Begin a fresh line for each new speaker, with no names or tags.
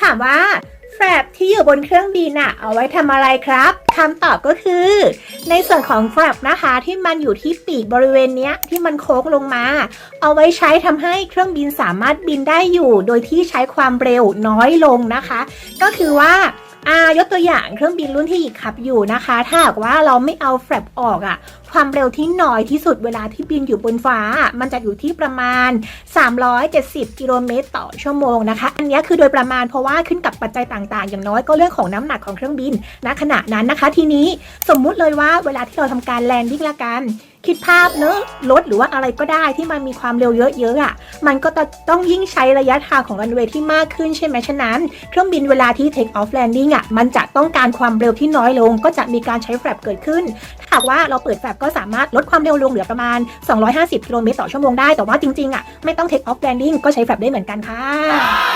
ถามว่าแฟลปที่อยู่บนเครื่องบินอะเอาไว้ทำอะไรครับคำตอบก็คือ ในส่วนของแฟลปนะคะที่มันอยู่ที่ปีกบริเวณเนี้ยที่มันโค้งลงมา เอาไว้ใช้ทำให้เครื่องบินสามารถบินได้อยู่ โดยที่ใช้ความเร็วน้อยลงนะคะ ก็คือว่าอายกตัวอย่างเครื่องบินรุ่นที่ขับอยู่นะคะ ถ้าหากว่าเราไม่เอาแฟลปออกอะความเร็วที่น้อยที่สุดเวลาที่บินอยู่บนฟ้า มันจะอยู่ที่ประมาณ 370 กิโลเมตรต่อชั่วโมงนะคะ อันนี้คือโดยประมาณเพราะว่าขึ้นกับปัจจัยต่างๆ อย่างน้อยก็เรื่องของน้ำหนักของเครื่องบินณขณะนั้นนะคะ ทีนี้สมมุติเลยว่าเวลาที่เราทำการแลนดิ้งละกันคิดภาพเนอะรถหรือว่าอะไรก็ได้ที่มันมีความเร็วเยอะๆอะ มันก็จะต้องยิ่งใช้ระยะทางของรันเวย์ที่มากขึ้นใช่ไหมฉะนั้น เครื่องบินเวลาที่ take off landing อะมันจะต้องการความเร็วที่น้อยลง ก็จะมีการใช้แฟลปเกิดขึ้นหากว่าเราเปิดแฟลปก็สามารถลดความเร็วลงเหลือประมาณ 250 กิโลเมตรต่อชั่วโมงได้ แต่ว่าจริงๆอะไม่ต้องเทคออฟแลนดิ้งก็ใช้แฟลปได้เหมือนกันค่ะ